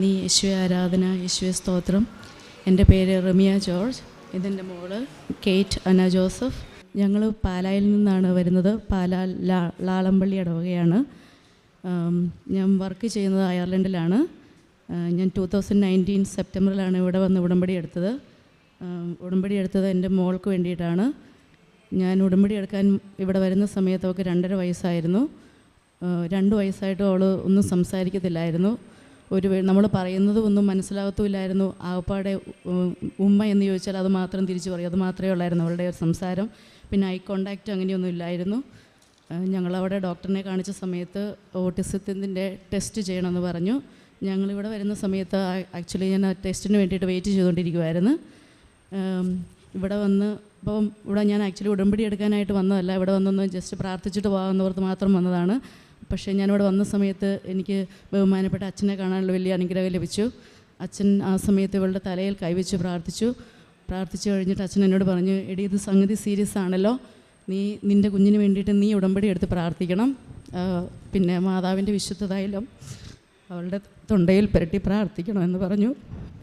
നീ യേശുവെ ആരാധന യേശുവെ സ്തോത്രം. എന്റെ പേര് റമിയ ജോർജ്. ഇതെന്റെ മോൾ കേറ്റ് അന ജോസഫ്. ഞങ്ങൾ പാലായിൽ നിന്നാണ് വരുന്നത്. പാലാ ലാ ലാളമ്പള്ളി ഇടവകയാണ് ഞാൻ വർക്ക് ചെയ്യുന്നത് അയർലൻഡിലാണ്. ഞാൻ ടു തൗസൻഡ് നയന്റീൻ സെപ്റ്റംബറിലാണ് ഇവിടെ വന്ന് ഉടമ്പടി എടുത്തത്. ഉടമ്പടി എടുത്തത് എന്റെ മോൾക്ക് വേണ്ടിയിട്ടാണ്. ഞാൻ ഉടമ്പടി എടുക്കാൻ ഇവിടെ വരുന്ന സമയത്തൊക്കെ രണ്ടര വയസ്സായിരുന്നു. രണ്ട് വയസ്സായിട്ടും അവൾ ഒന്നും സംസാരിക്കത്തില്ലായിരുന്നു. ഒരു നമ്മൾ പറയുന്നത് ഒന്നും മനസ്സിലാകത്തുമില്ലായിരുന്നു ആകപ്പാടെ ഉമ്മ എന്ന് ചോദിച്ചാൽ അത് മാത്രം തിരിച്ചു പറയും. അത് മാത്രമേ ഉള്ളായിരുന്നു അവളുടെ ഒരു സംസാരം. പിന്നെ ഐ കോണ്ടാക്റ്റ് അങ്ങനെയൊന്നും ഇല്ലായിരുന്നു. ഞങ്ങളവിടെ ഡോക്ടറിനെ കാണിച്ച സമയത്ത് ഓട്ടിസത്തിന്റെ ടെസ്റ്റ് ചെയ്യണമെന്ന് പറഞ്ഞു. ഞങ്ങളിവിടെ വരുന്ന സമയത്ത് ആക്ച്വലി ഞാൻ ആ ടെസ്റ്റിന് വേണ്ടിയിട്ട് വെയിറ്റ് ചെയ്തുകൊണ്ടിരിക്കുമായിരുന്നു ഇവിടെ വന്ന് ഇപ്പം ഇവിടെ ഞാൻ ആക്ച്വലി ഉടമ്പടി എടുക്കാനായിട്ട് വന്നതല്ല. ഇവിടെ വന്നൊന്ന് ജസ്റ്റ് പ്രാർത്ഥിച്ചിട്ട് പോകാമെന്നോർത്ത് മാത്രം വന്നതാണ്. പക്ഷേ ഞാനിവിടെ വന്ന സമയത്ത് എനിക്ക് ബഹുമാനപ്പെട്ട അച്ഛനെ കാണാനുള്ള വലിയ അനുഗ്രഹം ലഭിച്ചു. അച്ഛൻ ആ സമയത്ത് ഇവളുടെ തലയിൽ കൈവച്ച് പ്രാർത്ഥിച്ചു. പ്രാർത്ഥിച്ചു കഴിഞ്ഞിട്ട് അച്ഛൻ എന്നോട് പറഞ്ഞു എടി ഇത് സംഗതി സീരിയസ് ആണല്ലോ. നീ നിന്റെ കുഞ്ഞിന് വേണ്ടിയിട്ട് നീ ഉടമ്പടി എടുത്ത് പ്രാർത്ഥിക്കണം. പിന്നെ മാതാവിന്റെ വിശുദ്ധതയിലും അവളുടെ തൊണ്ടയിൽ പുരട്ടി പ്രാർത്ഥിക്കണമെന്ന് പറഞ്ഞു.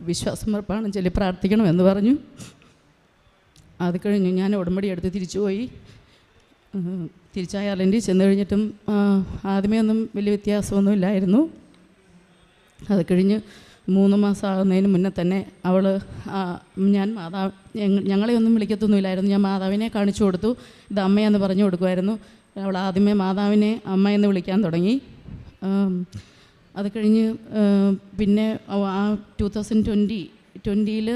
വിശ്വാസമർപ്പാണ് ചൊല്ലി പ്രാർത്ഥിക്കണമെന്ന് പറഞ്ഞു. അത് കഴിഞ്ഞു ഞാൻ ഉടമ്പടി എടുത്ത് തിരിച്ചുപോയി. തിരിച്ച് അയർലൻഡിൽ ചെന്ന് കഴിഞ്ഞിട്ടും ആദ്യമേ ഒന്നും വലിയ വ്യത്യാസമൊന്നും ഇല്ലായിരുന്നു അത് കഴിഞ്ഞ് മൂന്ന് മാസം ആകുന്നതിന് മുന്നേ തന്നെ അവൾ ഞാൻ മാതാവ് ഞങ്ങളെ ഒന്നും വിളിക്കത്തൊന്നുമില്ലായിരുന്നു. ഞാൻ മാതാവിനെ കാണിച്ചു കൊടുത്തു. ഇത് അമ്മയെന്ന് പറഞ്ഞു കൊടുക്കുമായിരുന്നു. അവൾ ആദ്യമേ മാതാവിനെ അമ്മ എന്ന് വിളിക്കാൻ തുടങ്ങി. അത് കഴിഞ്ഞ് പിന്നെ ആ ടു തൗസൻഡ് ട്വന്റി ട്വന്റിയിൽ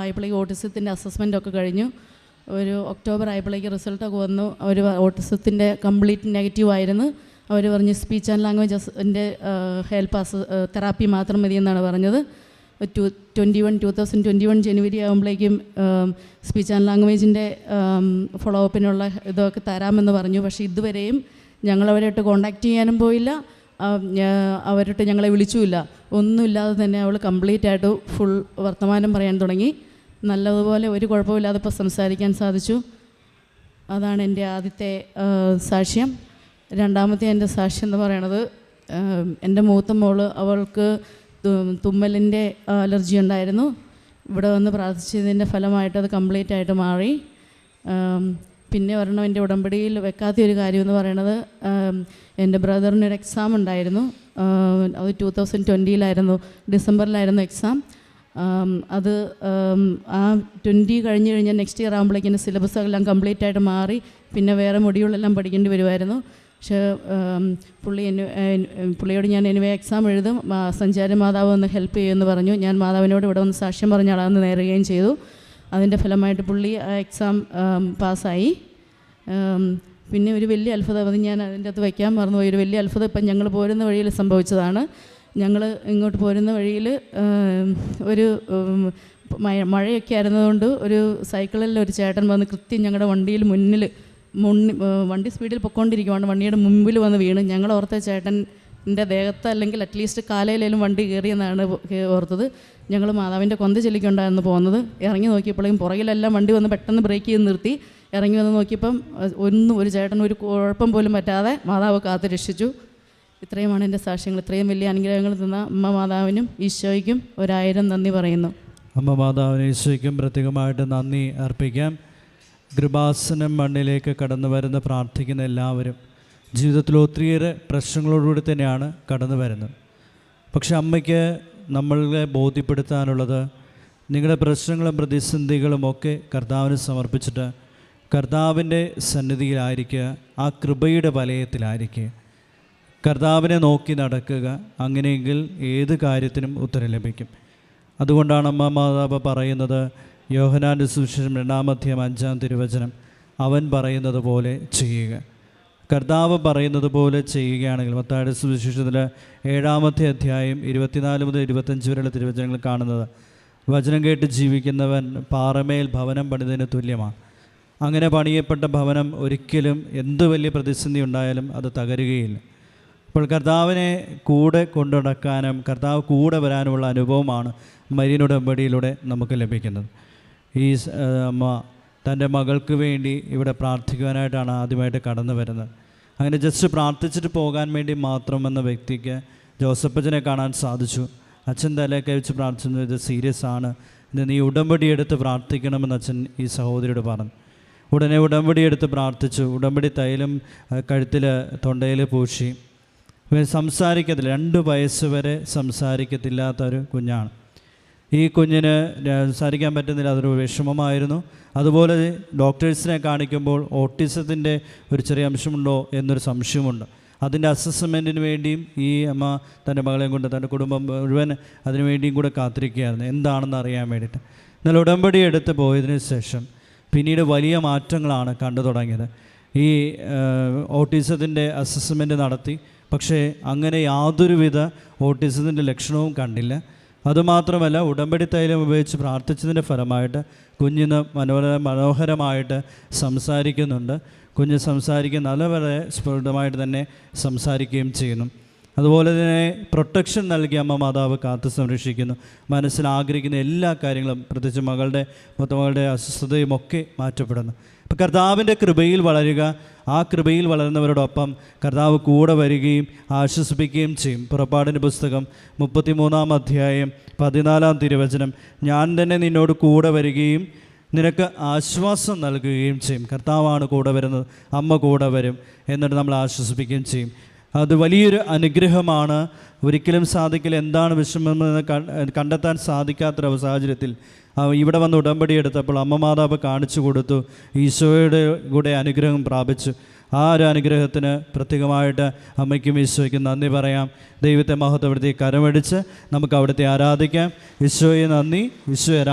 ആയപ്പോഴേക്ക് ഓട്ടിസത്തിന്റെ അസസ്മെന്റ് ഒക്കെ കഴിഞ്ഞു. ഒരു ഒക്ടോബർ ആയപ്പോഴേക്ക് റിസൾട്ടൊക്കെ വന്നു. അവർ ഓട്ടിസത്തിന്റെ കംപ്ലീറ്റ് നെഗറ്റീവ് ആയിരുന്നു. അവർ പറഞ്ഞ് സ്പീച്ച് ആൻഡ് ലാംഗ്വേജസിന്റെ ഹെൽപ്പ് അസ് തെറാപ്പി മാത്രം മതി എന്നാണ് പറഞ്ഞത്. Two twenty one two thousand twenty one ജനുവരി ആകുമ്പോഴേക്കും സ്പീച്ച് ആൻഡ് ലാംഗ്വേജിന്റെ ഫോളോ അപ്പിനുള്ള ഇതൊക്കെ തരാമെന്ന് പറഞ്ഞു. പക്ഷേ ഇതുവരെയും ഞങ്ങളവരായിട്ട് കോണ്ടാക്ട് ചെയ്യാനും പോയില്ല. അവരോട്ട് ഞങ്ങളെ വിളിച്ചുമില്ല. ഒന്നുമില്ലാതെ തന്നെ അവൾ കംപ്ലീറ്റ് ആയിട്ട് ഫുൾ വർത്തമാനം പറയാൻ തുടങ്ങി. നല്ലതുപോലെ ഒരു കുഴപ്പമില്ലാതെ ഇപ്പോൾ സംസാരിക്കാൻ സാധിച്ചു. അതാണ് എന്റെ ആദ്യത്തെ സാക്ഷ്യം. രണ്ടാമത്തെ എന്റെ സാക്ഷ്യം എന്ന് പറയണത് എന്റെ മൂത്ത മോൾ അവൾക്ക് തുമ്മലിന്റെ അലർജി ഉണ്ടായിരുന്നു. ഇവിടെ വന്ന് പ്രാർത്ഥിച്ചതിന്റെ ഫലമായിട്ട് അത് കംപ്ലീറ്റ് ആയിട്ട് മാറി. പിന്നെ ഒരെണ്ണം എന്റെ ഉടമ്പടിയിൽ വെക്കാത്ത ഒരു കാര്യം എന്ന് പറയണത് എന്റെ ബ്രദറിനൊരു എക്സാം ഉണ്ടായിരുന്നു. അത് ടു തൗസൻഡ് ട്വന്റിയിലായിരുന്നു ഡിസംബറിലായിരുന്നു എക്സാം അത് ആ ട്വന്റി കഴിഞ്ഞ് കഴിഞ്ഞാൽ നെക്സ്റ്റ് ഇയർ ആകുമ്പോഴേക്കും സിലബസ് എല്ലാം കംപ്ലീറ്റ് ആയിട്ട് മാറി പിന്നെ വേറെ മൊഡ്യൂളെല്ലാം പഠിക്കേണ്ടി വരുമായിരുന്നു. പക്ഷേ പുള്ളി എന്നെ പുള്ളിയോട് ഞാൻ എനിവേ എക്സാം എഴുതും സഞ്ചാര മാതാവ് ഒന്ന് ഹെൽപ്പ് ചെയ്യുമെന്ന് പറഞ്ഞു. ഞാൻ മാതാവിനോട് ഇവിടെ വന്ന് സാക്ഷ്യം പറഞ്ഞ ആളാന്ന് നേരുകയും ചെയ്തു. അതിന്റെ ഫലമായിട്ട് പുള്ളി ആ എക്സാം പാസ്സായി. പിന്നെ ഒരു വലിയ അത്ഭുതം അത് ഞാൻ അതിന്റെ അകത്ത് വയ്ക്കാൻ മറന്നുപോയി. ഒരു വലിയ അത്ഭുതം ഇപ്പം ഞങ്ങൾ പോരുന്ന വഴിയിൽ സംഭവിച്ചതാണ്. ഞങ്ങൾ ഇങ്ങോട്ട് പോരുന്ന വഴിയിൽ ഒരു മഴയൊക്കെ ആയിരുന്നതുകൊണ്ട് ഒരു സൈക്കിളിൽ ഒരു ചേട്ടൻ വന്ന് കൃത്യം ഞങ്ങളുടെ വണ്ടിയിൽ മുന്നിൽ മുന്നി വണ്ടി സ്പീഡിൽ പൊക്കോണ്ടിരിക്കുവാണ്. വണ്ടിയുടെ മുമ്പിൽ വന്ന് വീണ്. ഞങ്ങൾ ഓർത്ത ചേട്ടന്റെ ദേഹത്ത് അല്ലെങ്കിൽ അറ്റ്ലീസ്റ്റ് കാലയിലേലും വണ്ടി കയറിയെന്നാണ് ഓർത്തത്. ഞങ്ങൾ മാതാവിന്റെ കൊന്ത ചെല്ലിക്കൊണ്ടായിരുന്നു പോകുന്നത് ഇറങ്ങി നോക്കിയപ്പോഴേക്കും പുറകിലെല്ലാം വണ്ടി വന്ന് പെട്ടെന്ന് ബ്രേക്ക് ചെയ്ത് നിർത്തി. ഇറങ്ങി വന്ന് നോക്കിയപ്പം ഒന്നും ഒരു ചേട്ടൻ ഒരു കുഴപ്പം പോലും പറ്റാതെ മാതാവ് കാത്ത് രക്ഷിച്ചു ഇത്രയുമാണ് എന്റെ സാക്ഷ്യങ്ങൾ. ഇത്രയും വലിയ അനുഗ്രഹങ്ങൾ തന്ന അമ്മ മാതാവിനും ഈശോയ്ക്കും ഒരായിരം നന്ദി പറയുന്നു. അമ്മ മാതാവിന് ഈശോയ്ക്കും പ്രത്യേകമായിട്ട് നന്ദി അർപ്പിക്കാം. കൃപാസനം മണ്ണിലേക്ക് കടന്നു വരുന്ന പ്രാർത്ഥിക്കുന്ന എല്ലാവരും ജീവിതത്തിൽ ഒത്തിരിയേറെ പ്രശ്നങ്ങളോടുകൂടി തന്നെയാണ് കടന്നു വരുന്നത്. പക്ഷെ അമ്മയ്ക്ക് നമ്മളെ ബോധ്യപ്പെടുത്താനുള്ളത് നിങ്ങളുടെ പ്രശ്നങ്ങളും പ്രതിസന്ധികളും ഒക്കെ കർത്താവിന് സമർപ്പിച്ചിട്ട് കർത്താവിന്റെ സന്നിധിയിലായിരിക്കുക ആ കൃപയുടെ വലയത്തിലായിരിക്കുക. കർത്താവിനെ നോക്കി നടക്കുക അങ്ങനെയെങ്കിൽ ഏത് കാര്യത്തിനും ഉത്തരം ലഭിക്കും. അതുകൊണ്ടാണ് അമ്മ മാതാവ് പറയുന്നത് യോഹനാന്റെ സുവിശേഷം രണ്ടാമധ്യം അഞ്ചാം തിരുവചനം അവൻ പറയുന്നത് പോലെ ചെയ്യുക. കർത്താവ് പറയുന്നത് പോലെ ചെയ്യുകയാണെങ്കിൽ മത്തായുടെ സുവിശേഷത്തിൽ ഏഴാമത്തെ അധ്യായം ഇരുപത്തിനാല് മുതൽ ഇരുപത്തഞ്ച് വരെയുള്ള തിരുവചനങ്ങൾ കാണുന്നത് വചനം കേട്ട് ജീവിക്കുന്നവൻ പാറമേൽ ഭവനം പണിതതിന് തുല്യമാണ്. അങ്ങനെ പണിയപ്പെട്ട ഭവനം ഒരിക്കലും എന്ത് വലിയ പ്രതിസന്ധി ഉണ്ടായാലും അത് തകരുകയില്ല. അപ്പോൾ കർത്താവിനെ കൂടെ കൊണ്ടുനടക്കാനും കർത്താവ് കൂടെ വരാനുമുള്ള അനുഭവമാണ് മരീൻ ഉടമ്പടിയിലൂടെ നമുക്ക് ലഭിക്കുന്നത്. ഈ അമ്മ തന്റെ മകൾക്ക് വേണ്ടി ഇവിടെ പ്രാർത്ഥിക്കുവാനായിട്ടാണ് ആദ്യമായിട്ട് കടന്നു വരുന്നത്. അങ്ങനെ ജസ്റ്റ് പ്രാർത്ഥിച്ചിട്ട് പോകാൻ വേണ്ടി മാത്രം എന്ന വ്യക്തിക്ക് ജോസഫച്ചനെ കാണാൻ സാധിച്ചു. അച്ഛൻ തലയൊക്കെ വെച്ച് പ്രാർത്ഥിച്ചു ഇത് സീരിയസ് ആണ്. ഇത് നീ ഉടമ്പടി എടുത്ത് പ്രാർത്ഥിക്കണമെന്ന് അച്ഛൻ ഈ സഹോദരിയോട് പറഞ്ഞു. ഉടനെ ഉടമ്പടി എടുത്ത് പ്രാർത്ഥിച്ചു. ഉടമ്പടി തൈലം കഴുത്തിൽ തൊണ്ടയിൽ പൂശി. ഇവൻ സംസാരിക്കത്തില്ല. രണ്ട് വയസ്സ് വരെ സംസാരിക്കത്തില്ലാത്ത ഒരു കുഞ്ഞാണ്. ഈ കുഞ്ഞിന് സംസാരിക്കാൻ പറ്റുന്നില്ല. അതൊരു വിഷമമായിരുന്നു. അതുപോലെ ഡോക്ടേഴ്സിനെ കാണിക്കുമ്പോൾ ഓട്ടിസത്തിന്റെ ഒരു ചെറിയ അംശമുണ്ടോ എന്നൊരു സംശയമുണ്ട്. അതിന്റെ അസസ്മെന്റിന് വേണ്ടിയും ഈ അമ്മ തന്റെ മകളെയും കൊണ്ട് തന്റെ കുടുംബം മുഴുവൻ അതിനു വേണ്ടിയും കൂടെ കാത്തിരിക്കുകയായിരുന്നു. എന്താണെന്ന് അറിയാൻ വേണ്ടിയിട്ട്. എന്നാൽ ഉടമ്പടി എടുത്ത് പോയതിന് ശേഷം പിന്നീട് വലിയ മാറ്റങ്ങളാണ് കണ്ടു തുടങ്ങിയത്. ഈ ഓട്ടിസത്തിന്റെ അസസ്മെന്റ് നടത്തി പക്ഷേ അങ്ങനെ യാതൊരുവിധ ഓട്ടിസത്തിന്റെ ലക്ഷണവും കണ്ടില്ല. അതുമാത്രമല്ല ഉടമ്പടി തൈലം ഉപയോഗിച്ച് പ്രാർത്ഥിച്ചതിന്റെ ഫലമായിട്ട് കുഞ്ഞിന് മനോഹര മനോഹരമായിട്ട് സംസാരിക്കുന്നുണ്ട്. കുഞ്ഞ് സംസാരിക്കുന്ന വളരെ സ്ഫുടമായിട്ട് തന്നെ സംസാരിക്കുകയും ചെയ്യുന്നു. അതുപോലെ തന്നെ പ്രൊട്ടക്ഷൻ നൽകി അമ്മ മാതാവ് കാത്തു സംരക്ഷിക്കുന്നു. മനസ്സിൽ ആഗ്രഹിക്കുന്ന എല്ലാ കാര്യങ്ങളും പ്രത്യേകിച്ച് മകളുടെ മൊത്തമകളുടെ അസ്വസ്ഥതയും ഒക്കെ മാറ്റപ്പെടുന്നു. ഇപ്പം കർത്താവിന്റെ കൃപയിൽ വളരുക ആ കൃപയിൽ വളരുന്നവരോടൊപ്പം കർത്താവ് കൂടെ വരികയും ആശ്വസിപ്പിക്കുകയും ചെയ്യും. പുറപ്പാടിന്റെ പുസ്തകം മുപ്പത്തിമൂന്നാം അധ്യായം പതിനാലാം തിരുവചനം. ഞാൻ തന്നെ നിന്നോട് കൂടെ വരികയും നിനക്ക് ആശ്വാസം നൽകുകയും ചെയ്യും. കർത്താവാണ് കൂടെ വരുന്നത് അമ്മ കൂടെ വരും എന്നിട്ട് നമ്മൾ ആശ്വസിപ്പിക്കുകയും ചെയ്യും. അത് വലിയൊരു അനുഗ്രഹമാണ്. ഒരിക്കലും സാധിക്കില്ല എന്താണ് വിഷമമെന്ന് കണ്ടെത്താൻ സാധിക്കാത്തൊരു സാഹചര്യത്തിൽ ഇവിടെ വന്ന് ഉടമ്പടി എടുത്തപ്പോൾ അമ്മ മാതാവ് കാണിച്ചു കൊടുത്തു. ഈശോയുടെ കൂടെ അനുഗ്രഹം പ്രാപിച്ചു. ആ ഒരു അനുഗ്രഹത്തിന് പ്രത്യേകമായിട്ട് അമ്മയ്ക്കും ഈശോയ്ക്കും നന്ദി പറയാം. ദൈവത്തെ മഹത്വപ്പെടുത്തി കരമടിച്ച് നമുക്ക് അവിടുത്തെ ആരാധിക്കാം. ഈശോയെ നന്ദി. ഈശോയെ